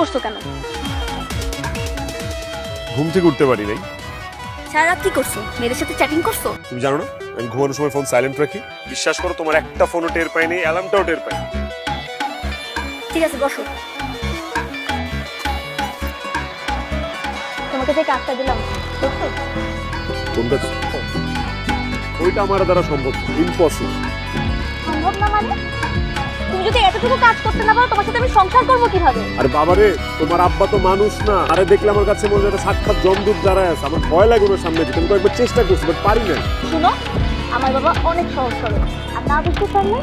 করছ কেন? ঘুম থেকে উঠতে পারি নাই। সারা রাত কি করছ? মেয়েদের সাথে চ্যাটিং করছ? তুমি জানো না আমি ঘুমানোর সময় ফোন সাইলেন্ট রাখি। বিশ্বাস করো তোমার একটা ফোনও টের পাইনি অ্যালার্মটাও টের পাইনি। ঠিক আছে বসো। তোমাকে যে কাজটা দিলাম। করছ কোনটা ওইটা আমার দ্বারা সম্ভব ইম্পসিবল সম্ভব না মানে? তুমি যদি এতটুকু কাজ করতে না পারো তোমার সাথে আমি সংসার করব কীভাবে? আর বাবারে তোমার আব্বা তো মানুষ না। আরে দেখলে আমার কাছে মনে হয় একটা সাক্ষাৎ জমদূত দাঁড়ায় আছে আমার ভয় লাগে ওনার সামনে যেতে। আমি কয়েকবার চেষ্টা করছি বাট পারি না শুনো আমার বাবা অনেক সহজ সরল। আর না বুঝতে পারলে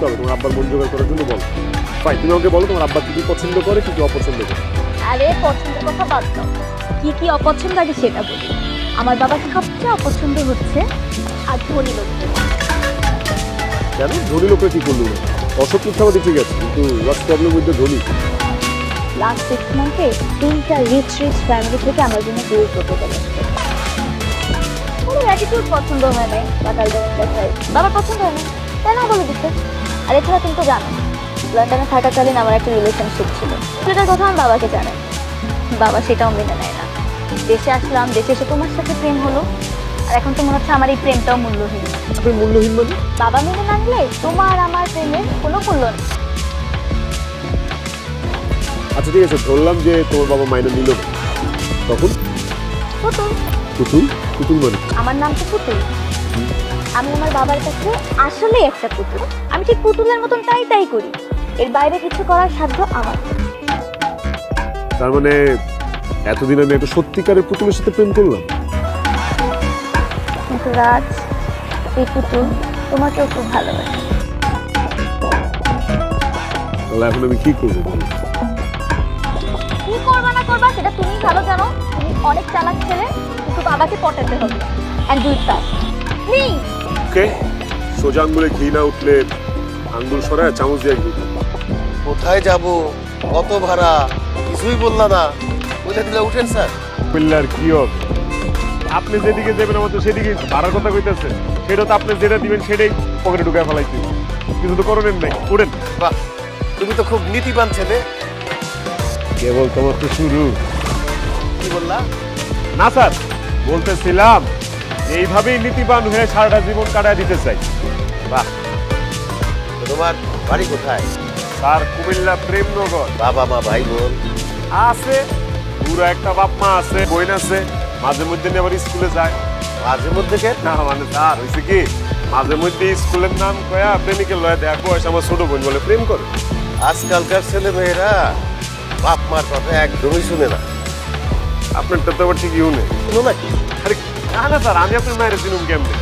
তবে তোমার আব্বার মন জোগাড় করার জন্য বলো। ফাইন তুমি আমাকে বলো তোমার আব্বা কি কি পছন্দ করে কি কি অপছন্দ করে? আরে পছন্দের কথা বাদ দাও। কি কি অপছন্দ আগে সেটা বলি। আমার বাবার সবচেয়ে অপছন্দ হচ্ছে আর ধনী কেন ধনী লোকরা কি করল? না অসৎ মিথ্যাবাদী ঠিক আছে, কিন্তু ওয়াজ প্রবলেম উইথ দ্য ধনী লাস্ট সিক্স মান্থে তিনটা রিচ রিচ ফ্যামিলি থেকে আমার জন্য বিয়ে করতে গেল। কোনো অ্যাটিটিউড পছন্দ হয় নাই বাকাল দেখায়। বাবার পছন্দ হয় না তাই না বলে দিচ্ছে? আর এছাড়া তুমি তো জানো, লন্ডনে থাকাকালীন আমার একটা রিলেশনশিপ ছিল। সেটার কথা আমার বাবাকে জানাই। বাবা সেটাও মেনে নেয় না। দেশে আসলাম, দেশে এসে তোমার সাথে প্রেম হলো। এখন তো মনে হচ্ছে আমার এই প্রেমটাও মূল্যহীন। আপনার মূল্যহীন মানে? বাবা মেনে নিলে তোমার আমার প্রেমের কোনো মূল্য নেই। আচ্ছা ঠিক আছে ধরলাম যে তোমার বাবা মাইনে নিল তখন? পুতুল। পুতুল? পুতুল মানে? আমার নাম তো পুতুল। আমি আমার বাবার কাছে আসলে একটা পুতুল। আমি ঠিক পুতুলের মতন তাই তাই করি। এর বাইরে কিছু করার সাধ্য আমার তার মানে এতদিন আমি একটা সত্যিকারের পুতুলের সাথে প্রেম করলাম? কিন্তু রাজ এই পুতুল তোমাকেও খুব ভালোবাসে। তাহলে এখন আমি কি করব বলো? কি করবা না করবা সেটা তুমি ভালো জানো। তুমি অনেক চালাক ছেলে কিন্তু বাবাকে পটাতে হবে। And do it fast please okay সোজা আঙ্গুলে ঘি না উঠলে আঙ্গুল সরায় চামচ দিয়ে ঘি কোথায় যাব? কত ভাড়া? কিছুই বললা না। বলে দিলে উঠেন স্যার। বললে আর কি হবে? আপনি যেদিকে যাবেন আমার তো সেদিকে ভাড়ার কথা কইতেছে। সেটা তো আপনি যেটা দিবেন সেটাই পকেটে ঢুকায় ফেলাইতে কিছু তো করবেন নাই। উঠেন। বাহ তুমি তো খুব নীতিবান ছেলে। কেবল তোমার তো শুরু। কি বললা? না স্যার বলতেছিলাম এইভাবেই নীতিবান হয়ে সারাটা জীবন কাটায় দিতে চাই। বাহ। তো তোমার বাড়ি কোথায়? স্যার কুমিল্লা প্রেমনগর। বাবা মা ভাই বোন? আছে। পুরো একটা বাপ মা আছে বোন আছে। মাঝে মধ্যে নিয়ে আবার স্কুলে যায়। মাঝে মধ্যে কেন না মানে স্যার হয়েছে কি? মাঝে মধ্যে স্কুলের নাম কয়া প্রেমিকের লয় দেখো এসে আমার ছোট বোন বলে প্রেম করে। আজকালকার ছেলে মেয়েরা বাপ মার কথা একদমই শুনে না। আপনারটা তো আবার ঠিকই শুনে। শুনো নাকি আরে না না স্যার আমি আপনার মায়ের চিনুম কেমনে?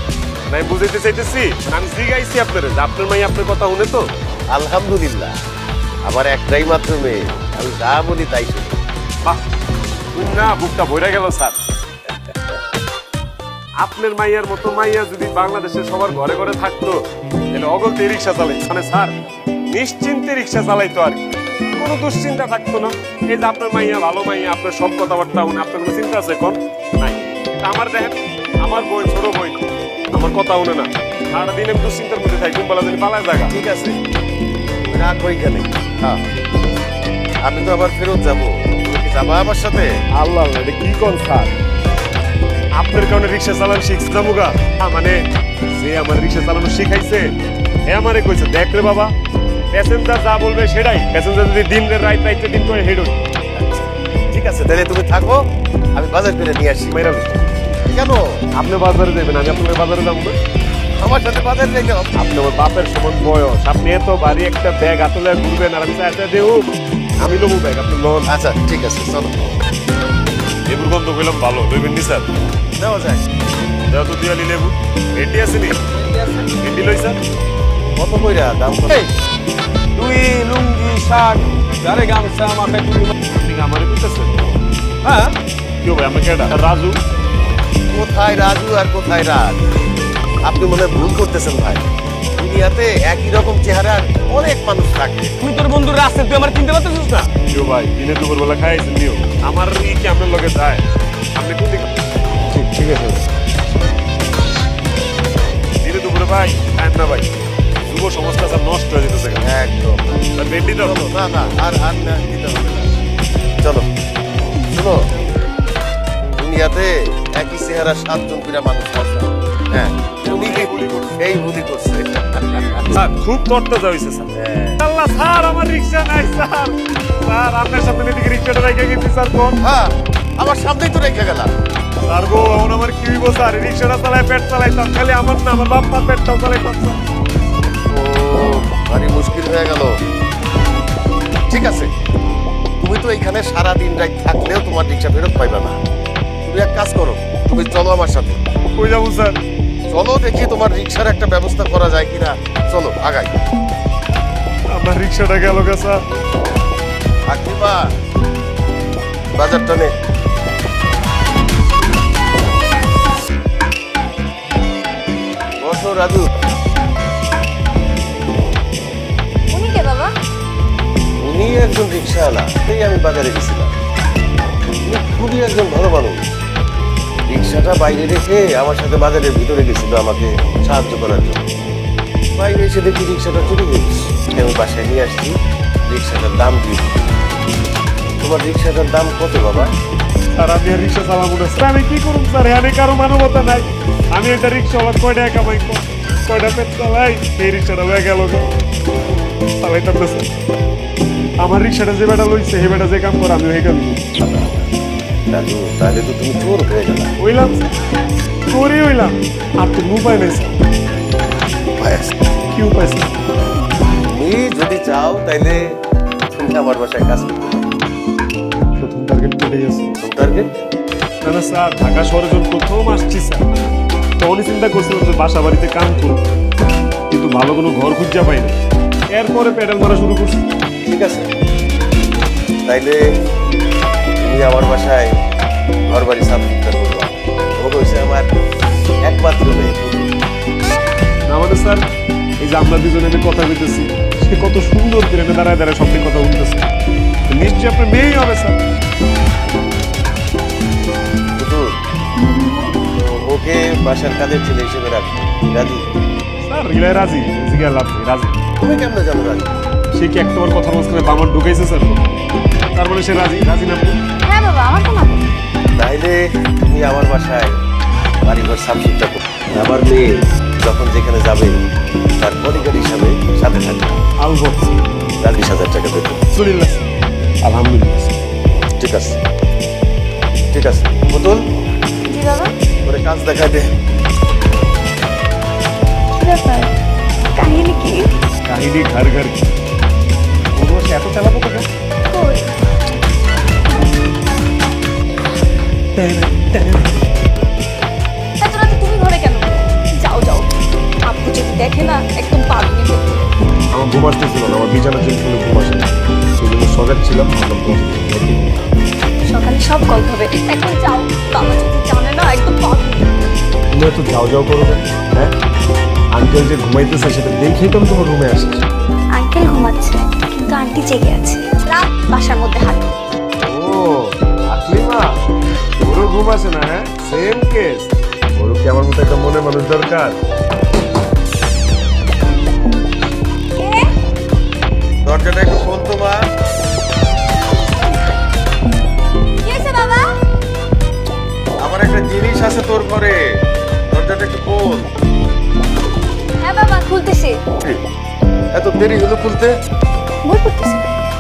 না আমি বুঝাইতে চাইতেছি আমি জিগাইছি আপনার আপনার মাই আপনার কথা শুনে তো। আলহামদুলিল্লাহ আমার একটাই মাত্র মেয়ে আমি যা বলি তাই শুনি। বাহ না বুকটা ভরে গেল স্যার। আপনার মাইয়ার মতো মাইয়া যদি বাংলাদেশের সবার ঘরে ঘরে থাকতো তাহলে অগলতে রিক্সা চালাই মানে স্যার নিশ্চিন্তে রিক্সা চালাইতো আর কি। কোনো দুশ্চিন্তা থাকতো না। এই যে আপনার মাইয়া ভালো মাইয়া আপনার সব কথাবার্তা উনি আপনার কোনো চিন্তা আছে কোন নাই। আমার দেখেন আমার বই ছোট বই আমার কথা উনে না। সারা দিন আমি দুশ্চিন্তার মধ্যে থাকি বলা জানি পালায় জায়গা। ঠিক আছে। রাগ ওইখানে হ্যাঁ। আমি তো আবার ফেরত যাব। যাবা আমার সাথে? আল্লাহ আল্লাহ এটা কি কোন স্যার? আপনার কারণে রিক্সা চালানো শিখছে জামুগা মানে যে আমার রিক্সা চালানো শিখাইছে হ্যাঁ আমারে কইছে দেখ রে বাবা প্যাসেঞ্জার যা বলবে সেটাই। প্যাসেঞ্জার যদি দিন রাইট রাইট দিন করে হেডো ঠিক আছে তাহলে তুমি থাকো আমি বাজার করে নিয়ে আসি। মেরা কেন? আপনি বাজারে যাবেন আমি আপনার বাজারে যাব। না আমার সাথে বাজার লেগে আপনি আমার বাপের সমান বয়স আপনি এত ভারী একটা ব্যাগ আতলে ঘুরবেন আর আমি চাইতে দেব। আমি লোবো ব্যাগ আপনি লোন। আচ্ছা ঠিক আছে চলো। লেবুর গন্ধ কইলাম ভালো লইবেন নি স্যার? দেওয়া যায়। দেওয়া তো দিয়ালি লেবু ভেন্ডি আছে নি? ভেন্ডি লই স্যার কত কইরা দাম কত? তুই লুঙ্গি শার্ট গারে গামছা মাথায় টুপি আপনি আমারে কইতেছেন? হ্যাঁ? কেউ ভাই আমাকে এটা রাজু। কোথায় রাজু আর কোথায় রাজ? আপনি মনে হয় ভুল করতেছেন ভাই। দুনিয়াতে একই রকম চেহারার অনেক মানুষ থাকে। তুই তোর বন্ধু রাস্তায় তুই আমার চিনতে পারতেছিস না? ভাই দিনে দুপুর বেলা খাইছেন নিও। আমার ই কি আপনার লগে যায়? আপনি কোন দিকে? ঠিক ঠিক আছে। দিনে দুপুরে ভাই খায়েন না ভাই। যুব সমাজটা নষ্ট হয়ে যেতেছে একদম। স্যার রেডি তো চলো না না আর আর না দিতে হবে চলো। শোনো দুনিয়াতে একই চেহারা সাতজন মানুষ আছে। হ্যাঁ এই করছে। স্যার খুব তরতাজা হয়েছে স্যার। আল্লাহ স্যার আমার রিক্সা নাই স্যার। স্যার আপনার সামনে এদিকে রিক্সাটা রেখে গেছি স্যার কোন? হ্যাঁ আমার সামনেই তো রেখে গেলাম। স্যার গো এখন আমার কি হইব স্যার? রিক্সাটা চালায় পেট চালাইতাম খালি আমার না আমার বাপ মা পেটটাও চালাইতাম স্যার। ও ভারী মুশকিল হয়ে গেল। ঠিক আছে তুমি তো এখানে সারা দিন রাত থাকলেও তোমার রিক্সা ফেরত পাইবে না। তুমি এক কাজ করো তুমি চলো আমার সাথে। কই যাব স্যার? চলো দেখি তোমার রিক্সার একটা ব্যবস্থা করা যায় কিনা। চলো আগাই। আমার রিক্সাটা গেল বাজারটা নে। বসো রাজু। উনি কে বাবা? উনি একজন রিক্সাওয়ালা সেই আমি বাজারে গেছিলাম। উনি খুবই একজন ভালো মানুষ। রিক্সাটা বাইরে রেখে আমার সাথে বাজারের ভিতরে গেছিল আমাকে সাহায্য করার জন্য। বাইরে এসে দেখি রিক্সাটা চলে গেছে আমি বাসায় নিয়ে আসছি, রিক্সাটার দাম দিয়ে। তোমার রিক্সাটার দাম কত বাবা? স্যার আমি আর রিক্সা চালাবো না। স্যার, আমি কি করুন স্যার? এখানে কারও মানবতা নাই। আমি এটা রিক্সা হলাম কয়টা কামাই কর কয়টা পেট চালাই এই রিক্সাটা হয়ে গেল। চালাইতাম না, স্যার। আমার রিক্সাটা যে বেটা লইছে, সেই বেটা যে কাম করে আমি হয়ে কাম রাজু তাহলে তো তুমি চোর হয়ে গেলা। হইলাম। চোরই হইলাম। আর তো উপায় ব্যাস। কি উপায় তুমি যদি চাও তাইলে তুমি আমার বাসায় কাজ করতে পারো। প্রথম টার্গেট পেটেই আছে তোমার টার্গেট না না স্যার ঢাকা শহরে যখন প্রথম আসছি স্যার তখনই চিন্তা করছিলাম যে বাসা বাড়িতে কাম করব। কিন্তু ভালো কোনো ঘর খুঁজা পাই না এরপরে প্যাডেল মারা শুরু করছি। ঠিক আছে। তাইলে তুমি আমার বাসায় ঘর বাড়ি সাফ সুতরা করবা। ও হয়েছে আমার একমাত্র মেয়ে। মানে স্যার এই যে আমরা দুজনে যে কথা বলতেছি সে কত সুন্দর করে দাঁড়ায় দাঁড়ায় সবটি কথা বলতেছে। নিশ্চয়ই আপনার মেয়েই হবে স্যার। ওকে বাসার কাজের ছেলে হিসেবে রাখব রাজি? স্যার রিলায় রাজি? জিজ্ঞা লাভ নেই, রাজি। তুমি কেমন জানো রাজি? সে কি একটা বার কথা মাঝখানে বামার ঢুকাইছে স্যার? তার মানে সে রাজি রাজি না তো না তাইলে তুমি আমার বাসায় বাড়িঘর সাফ সুতরা করো। আমার মেয়ে যখন যেখানে যাবে তার বডিগার্ড হিসাবে সাথে থাকবে। আলবত রাত বিশ হাজার টাকা দেবে। আলহামদুলিল্লাহ। ঠিক আছে। ঠিক আছে। পুতুল জি বাবা। করে কাজ দেখাই দে। কাহিনী কি? কাহিনী ঘর ঘর কি এত তেলাপো কেন এত রাতে তুমি ঘরে কেন যাও যাও আপু যদি দেখে না একদম পা ভেঙে ফেলবে। আমার ঘুম আসতেছিল না আমার বিছানার জন্য কোনো ঘুম আসে না সেই জন্য সজাগ ছিলাম ভাবলাম তোমার সাথে কথা বলি। সকালে সব গল্প হবে এখন যাও বাবা যদি জানে না একদম পা তুমি এত যাও যাও করো? হ্যাঁ আঙ্কেল যে ঘুমাইতেছে সেটা দেখেই তো আমি তোমার রুমে আসছি আঙ্কেল ঘুমাচ্ছে কিন্তু আন্টি জেগে আছে রাত বাসার মধ্যে হাঁটো ও আকলিমা ঘুম আসে না হ্যাঁ? সেম কেস ওরও কি আমার মতো একটা মনে মানুষ দরকার? দরজাটা একটু খোল তো মা। বাবা? আমার একটা জিনিস আছে তোর ঘরে। দরজাটা একটু খোল। হ্যাঁ বাবা খুলতেছি। এত দেরি হলো খুলতে? বই পড়তেছি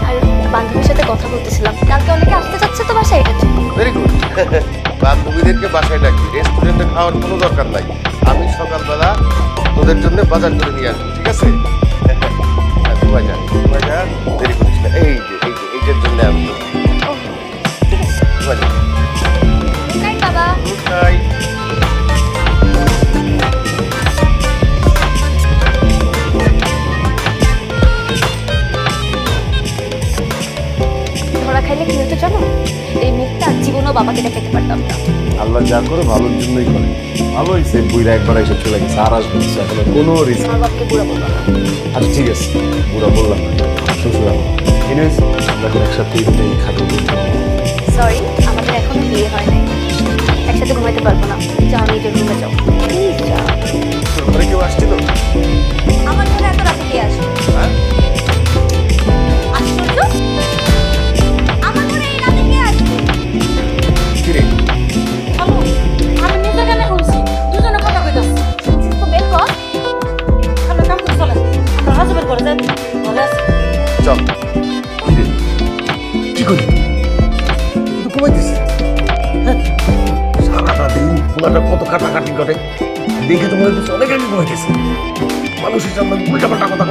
আর বান্ধবীর সাথে কথা বলতেছিলাম। কালকে অনেকে আসতে যাচ্ছে তো বাসায় এটা ভেরি গুড বান্ধবীদেরকে বাসায় ডাকি রেস্টুরেন্টে খাওয়ার কোনো দরকার নাই। আমি সকালবেলা তোদের জন্য বাজার করে নিয়ে আসব ঠিক আছে? ঘুমাই যা ঘুমাই যা দেরি করিস না। এই যে এই যে এইটার জন্য আমি ঘুমাই যা বাবা? ধরা খাইলে কি হতো জানো? এই মুখটা জীবনও বাবাকে দেখাতে পারতাম না। আল্লাহ যা করে ভালোর জন্যই করে। ভালো হয়েছে বুড়া একবার এসে চলে গেছে আর আসবে না, এখন কোনো রিস্ক আমার বাপকে বুড়া বলব না। আচ্ছা ঠিক আছে বুড়া বললাম শ্বশুর এনিওয়েজ আমরা এখন একসাথে এই খাটো সরি আমাদের এখনও বিয়ে হয় নাই। একসাথে ঘুমাইতে পারব না। যাও নিজের রুমে যাও প্লিজ যাও কেউ আসছিল? আমার জন্য এত রাতে কি কাটাকাটি করে। দেখে তো মনে হচ্ছে অনেক আগে কমাইতেছে মানুষের সামনে উল্টা পাল্টা কথা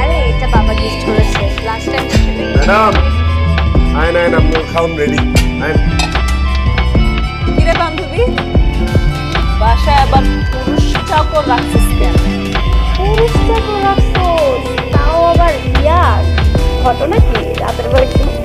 আরে এটা বাবা গিফট করেছে। লাস্ট টাইম ম্যাডাম আইন আইন আপনার খাউন রেডি আইন কিরে বান্ধবী? বাসায় আবার পুরুষ চাকর কেন? রাখছোস তাও আবার ইয়ার ঘটনা কি? রাতের বেলা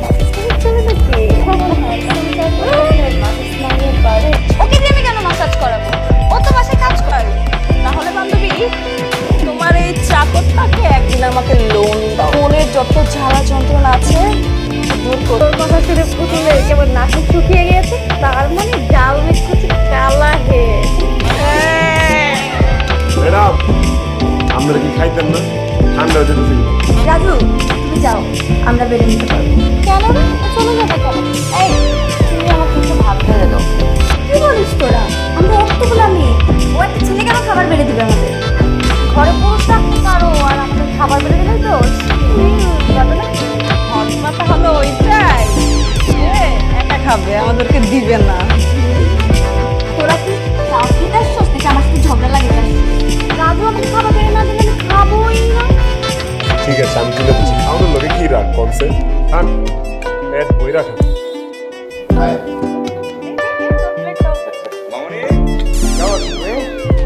খাবার বেড়ে দিলে তো? যাবে না? ঘটনাটা হলো ওইটাই। যে একা খাবে আমাদেরকে দিবে না। তোরা কি আমার সাথে ঝগড়া আসছিস। রাজু আমাকে খাবার বেড়ে না দিলে আমি খাবোই না। ঠিক আছে আমি তুলে দিচ্ছি। খাওয়ানোর লোকে কি রাখ হ্যাঁ? পেট বই রাখা।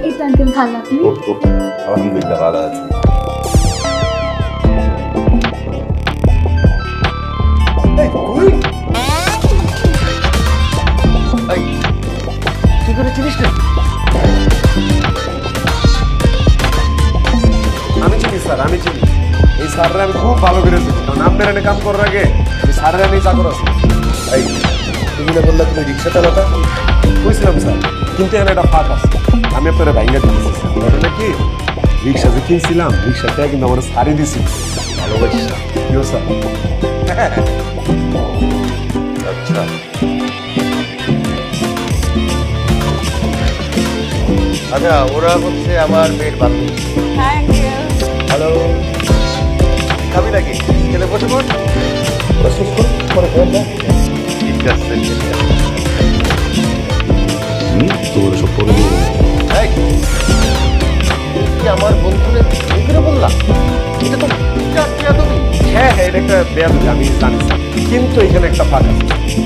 এই ভালো আপনি আলহামদুলিল্লাহ ভালো আছি। স্যার, আমি চিনি। এই স্যাররা আমি খুব ভালো করে চিনি। কারণ আপনার কাম করার আগে আমি স্যারের এনে চাকর আছি এই তুমি না বললে তুমি রিক্সা চালাতা। বুঝছিলাম স্যার, কিন্তু এখানে একটা ফাঁক আছে। আমি আপনারা ভাইঙ্গা দিতেছি ঘটনা কি রিক্সা যে কিনছিলাম রিক্সাটা কিন্তু আমার সারি দিছি। ভালোবাসিস না কিও স্যার। আচ্ছা। আচ্ছা ওরা হচ্ছে আমার মেয়ের বান্ধবী। নাকি বসে পড়। পরে ঠিক আছে ঠিক আছে। তোমার সব করে কি আমার বন্ধুরে এই বললাম এটা তো হ্যাঁ হ্যাঁ এটা একটা বেয়াদবি আমি জানি। কিন্তু এখানে একটা ফাঁক আছে।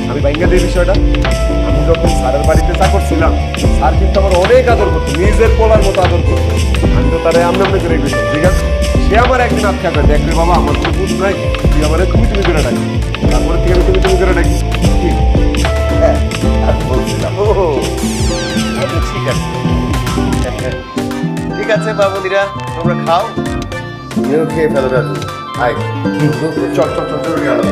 আমি ভাইঙ্গা দিই বিষয়টা আমি যখন স্যারের বাড়িতে চাকর ছিলাম স্যার কিন্তু আমার অনেক আদর করতো নিজের পোলার মতো আদর করতো। আমি তো তারে আমনে আমনে করে ঠিক আছে? সে আমার একদিন আটকা করে দেখবে বাবা আমার কোনো বুঝ নাই। তুই আমার তুমি তুমি করে ডাকি তারপরে থেকে আমি তুমি তুমি করে ডাকি? হ্যাঁ, আর বলছিলাম ও আচ্ছা, ঠিক আছে। ঠিক আছে বাবুদিরা তোমরা খাও। তুমিও খেয়ে ফেলো রাজু আয়। চল চল চল জরুরি আলো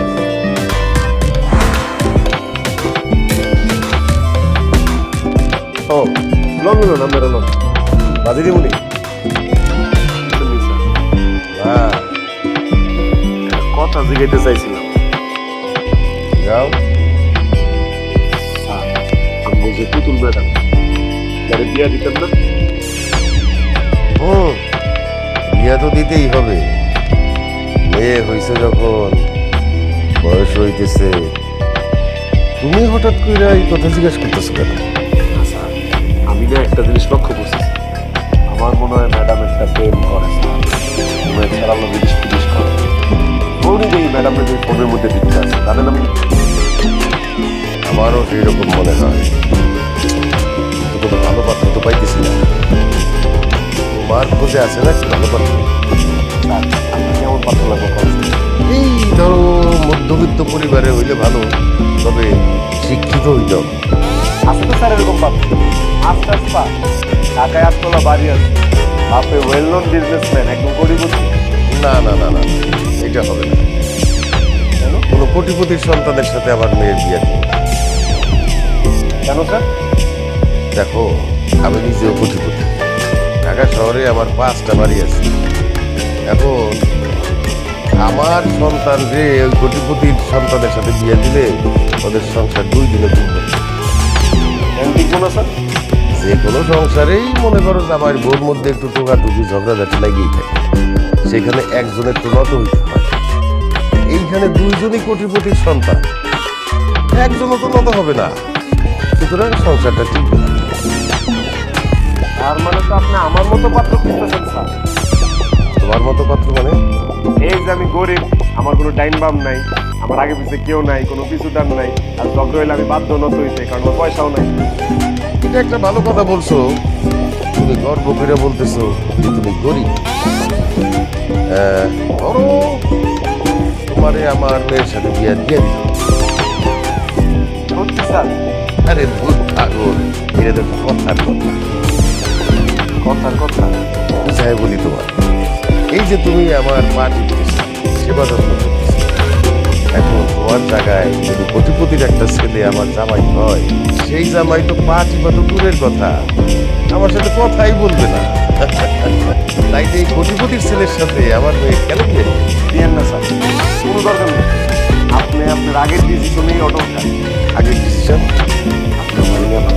ও লন লন আমরা লন বাজি কথা জিগাইতে চাইছিলাম। যাও। আমি পুতুল ম্যাডাম বিয়া দিতেন না? হুম বিয়া তো দিতেই হবে। মেয়ে হয়েছে যখন বয়স হইতেছে। তুমি হঠাৎ করে এই কথা জিজ্ঞাসা করতেছো কেন? আমি না একটা জিনিস লক্ষ্য করছি আমার মনে হয় ম্যাডাম একটা খোঁজে আছে না ভালো পাত্র কেমন পাত্র এই ধরো মধ্যবিত্ত পরিবারে হইলে ভালো তবে শিক্ষিত হইতে হবে। আছে তো স্যার এরকম পাত্র মাস্টার্স পাস ঢাকায় আটতলা বাড়ি আছে। আপনি ওয়েল নোন বিজনেসম্যান একদম গরিবতী না না না না এটা হবে না। কেন কোটিপতির সন্তানের সাথে আবার মেয়ের বিয়ে। কেন স্যার? দেখো আমি নিজেও কোটিপতি। ঢাকা শহরে আমার পাঁচটা বাড়ি আছে। এখন আমার সন্তান যে ওই কোটিপতির সন্তানের সাথে বিয়ে দিলে ওদের সংসার দুই দিনে ঠিক স্যার যে কোনো সংসারেই মনে করো যে আমার বোর মধ্যে একটু টোকাটুকি ঝগড়াঝাটি লাগিয়েই থাকে। সেখানে একজনের তো নত হইতে হয়। এইখানে দুইজনই কোটিপতির সন্তান। একজনও তো নত হবে না। সুতরাং সংসারটা ঠিক না। তার মানে তো আপনি আমার মতো পাত্র খুঁজতেছেন স্যার তোমার মতো পাত্র মানে? এই যে আমি গরিব আমার কোনো টাইম বাম নাই আমার আগে পিছিয়ে কেউ নাই কোনো পিছুদার নাই আর ঝগড়া হইলে আমি বাধ্য নত হইতে কারণ আমার পয়সাও নাই। এটা একটা ভালো কথা বলছো। তুমি গর্ব করে বলতেছো যে তুমি গরিব। ধরো তোমারে আমার মেয়ের সাথে বিয়ে দিয়ে দিল সত্যি স্যার। আরে ভূত পাগল এটা তো কথার কথা। কথার কথা। বুঝাই বলি তোমার। এই যে তুমি আমার পার্টি সেবা যত্ন এখন তোমার জায়গায় যদি কোটিপতির একটা ছেলে আমার জামাই হয় সেই জামাই তো পার্টি বা তো দূরের কথা। আমার সাথে কথাই বলবে না। তাই যে এই কোটিপতির ছেলের সাথে আমার মেয়ে কেন দিয়েন না স্যার কোনো দরকার নেই। আপনি আপনার আগের ডিসিশনেই অটল আগের ডিসিশন আপনি আমার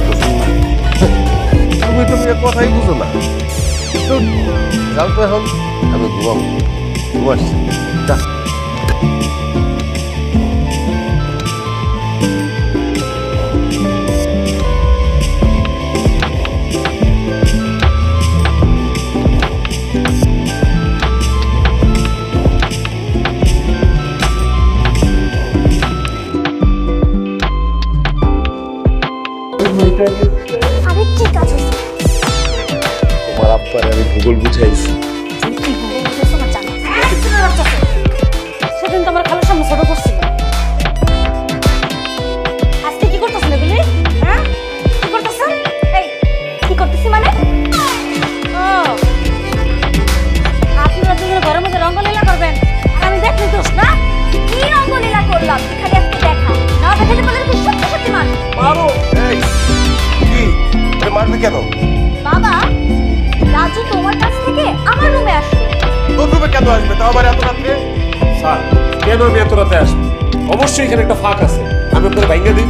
তুমি এক কথাই বুঝো না। তো যাও তো এখন আমি ঘুমাবো। ঘুমাচ্ছি যা। আব্বার আমি ভূগোল বুঝাইছি। সেদিন তো আমার খালার সামনে ছোট করছিল। আজকে কি করতেছেন এগুলি হ্যাঁ? কি করতেছেন এই কি করতেছি মানে? ও। আপনারা দুজনে ঘরের মধ্যে রঙ্গলীলা করবেন। আর আমি দেখলি দোষ না? কি রঙ্গলীলা করলাম? খালি আজকে দেখা? না দেখালে বলে তুই সত্যি সত্যি মান। মারো এই কি? আরে কেন? কেন আসবে? তাও আবার এত রাত্রে? স্যার কেন আমি এত রাতে আসব? অবশ্যই এখানে একটা ফাঁক আছে। আমি আপনার ভাইঙ্গা দিই।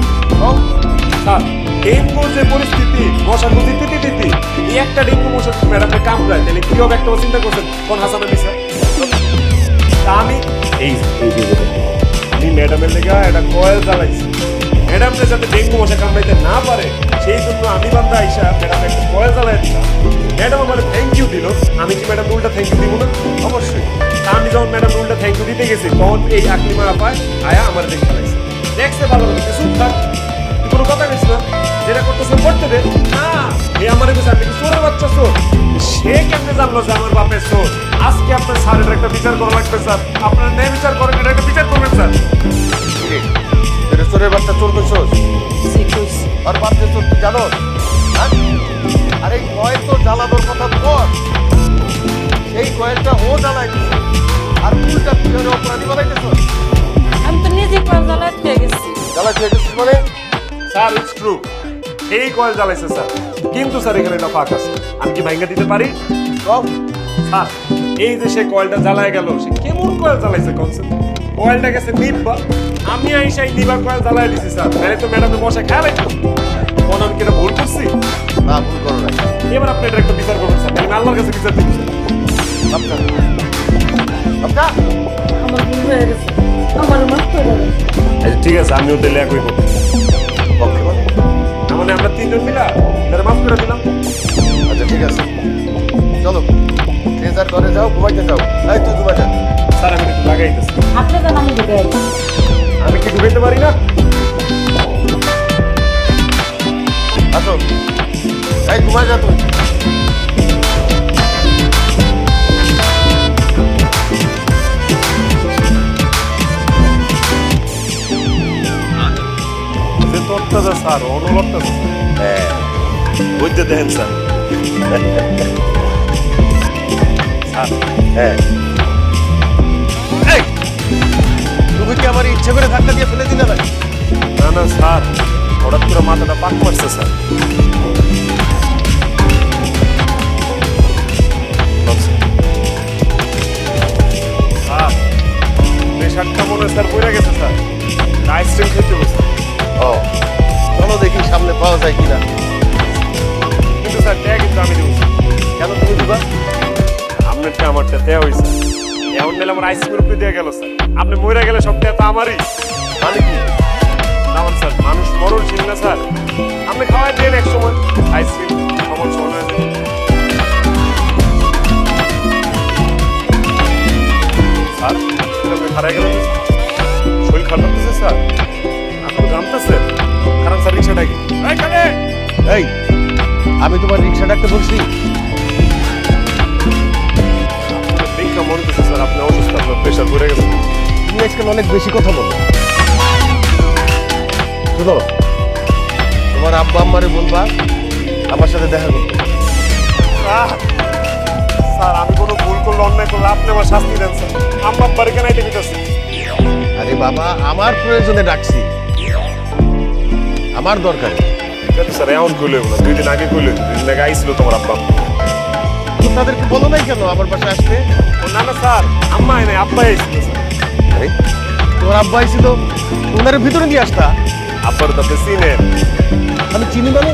স্যার ডেঙ্গুর যে পরিস্থিতি মশা গুজি তিতি তিতি। এই একটা ডেঙ্গু মশা ম্যাডামে কামড়ায়। তাহলে কি হবে? একটা চিন্তা করছেন। কোন হাসান আমি স্যার? আমি এই আমি ম্যাডামের লেগে একটা কয়েল জ্বালাইছি। ম্যাডামকে যাতে ডেঙ্গু মশা কামড়াইতে না পারে সেই জন্য আমি বান্দা আইসা ম্যাডাম একটা কয়েল জ্বালাই দিলাম। ম্যাডাম আমার থ্যাংক ইউ দিল। আমি কি ম্যাডাম উল্টা থ্যাংক ইউ দিব না? অবশ্যই। তা আমি যখন ম্যাডাম উল্টা থ্যাংক ইউ দিতে গেছি, তখন এই আকলিমা আপায় আয়া আমার দেখে ফেলাইছে দেখছে ভালো করে চুপ থাক কোনো কথা কইস না, যেটা করতেছে করতে দে। না এই আমার কাছে আমি কি চোরের বাচ্চা চোর? সে কেমনে জানলো যে আমার বাপের চোর? আজকে আপনার স্যারের একটা বিচার করা লাগবে, স্যার। আপনার ন্যায় বিচার করেন, এটা কয়েল জ্বালাইছে স্যার। কিন্তু স্যার এখানে একটা ফাঁক আছে। আমি কি ভাঙ্গা দিতে পারি? স্যার এই যে সে কয়েলটা জ্বালায় গেল সে কেমন কয়েল জ্বালাইছে কনসেপ্ট কয়েলটা গেছে নিব্বা আমি আইসাই নিবা কয়েল জ্বালাই দিছি স্যার। তাহলে তো ম্যাডামে বসে খেয়াল রাখতো কোন আমি কিনা ভুল করছি? না ভুল করো নাই। এবার আপনি এটা একটা বিচার করবেন স্যার। আমি আল্লাহর কাছে বিচার দিব স্যার আপনা আপনা আমার ভুল হয়ে গেছে। আমার মাফ করে আচ্ছা ঠিক আছে আমিও দিলে একই করব মানে না মানে আমরা তিনজন মিলা এটারে মাফ করে দিলাম। আচ্ছা ঠিক আছে। চলো যে যার ঘরে যাও ঘুমাইতে যাও। এই তুই ঘুমাই যা। স্যার আমি একটু লাগাইতেছি আপনি যেন আমি ঢুকে আমি কি ঢুকাইতে পারি না? আসো। এই ঘুমাই যা তুই অত্যাচার স্যার অনল অত্যাচার হ্যাঁ বুঝতে দেখেন স্যার। হ্যাঁ। তুমি কি আমার ইচ্ছে করে ধাক্কা দিয়ে ফেলে দিলে নাকি? না না স্যার। হঠাৎ করে মাথাটা পাক মারছে স্যার। প্রেশারটা মনে হয় স্যার পড়ে গেছে স্যার। আইসক্রিম খেতে ও। চলো দেখি সামনে পাওয়া যায় কিনা। কিন্তু স্যার দেয়া কিন্তু আমি দিব। কেন তুমি দিবা? আপনারটা আমারটা দেয়া হয়েছে এমন গেলে আমার আইস গ্রুপে দেওয়া গেল স্যার। আপনি মরে গেলে সব টাকা তো আমারই। মানে কি? আমার স্যার মানুষ মরণশীল না স্যার। আপনি খাওয়াই দেন এক সময়। আইসক্রিম আমার সময় হয়েছে স্যার আপনি হারাই গেলেন শরীর খারাপ হচ্ছে স্যার। আপনি জানতেছেন কারণ স্যার রিক্সা কি এই আমি তোমার রিক্সা ডাকতে বলছি। দেখা মনে করছে স্যার আপনি অসুস্থ আপনার প্রেশার পড়ে গেছে। তুমি আজকাল অনেক বেশি কথা বলো। শুনো তোমার আব্বা আম্মারে বলবা আমার সাথে দেখা করতে। স্যার আমি কোনো ভুল করলে অন্যায় করলে আপনি আমার শাস্তি দেন স্যার। বাড়ি কেন এটা আরে বাবা আমার প্রয়োজনে ডাকছি। আমার দরকার। স্যার কইলে না দুই দিন আগে কইলে দুই দিন আগে আইছিল তোমার আব্বা। তুমি তাদেরকে বলো নাই কেন আমার বাসায় আসতে? ও না না স্যার আম্মা নাই আব্বাই আইছিল আরে তোমার আব্বা আইছিল? ওনারে ভিতরে নিয়ে আসতা? আব্বার তো আপনি চিনেন। আমি চিনি মানে?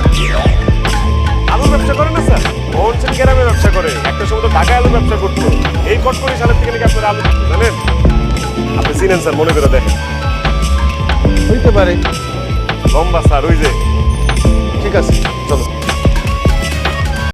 ব্যবসা করে না স্যার? মোহনসেন গ্রামে ব্যবসা করে একটা সময় তো ঢাকায় আলু ব্যবসা করতো। এই কটকরি সালের থেকে নাকি আপনার আলু জানেন? আপনি চিনেন স্যার মনে করে দেখেন। হইতে পারে। লম্বা স্যার ওই যে ঠিক আছে চলো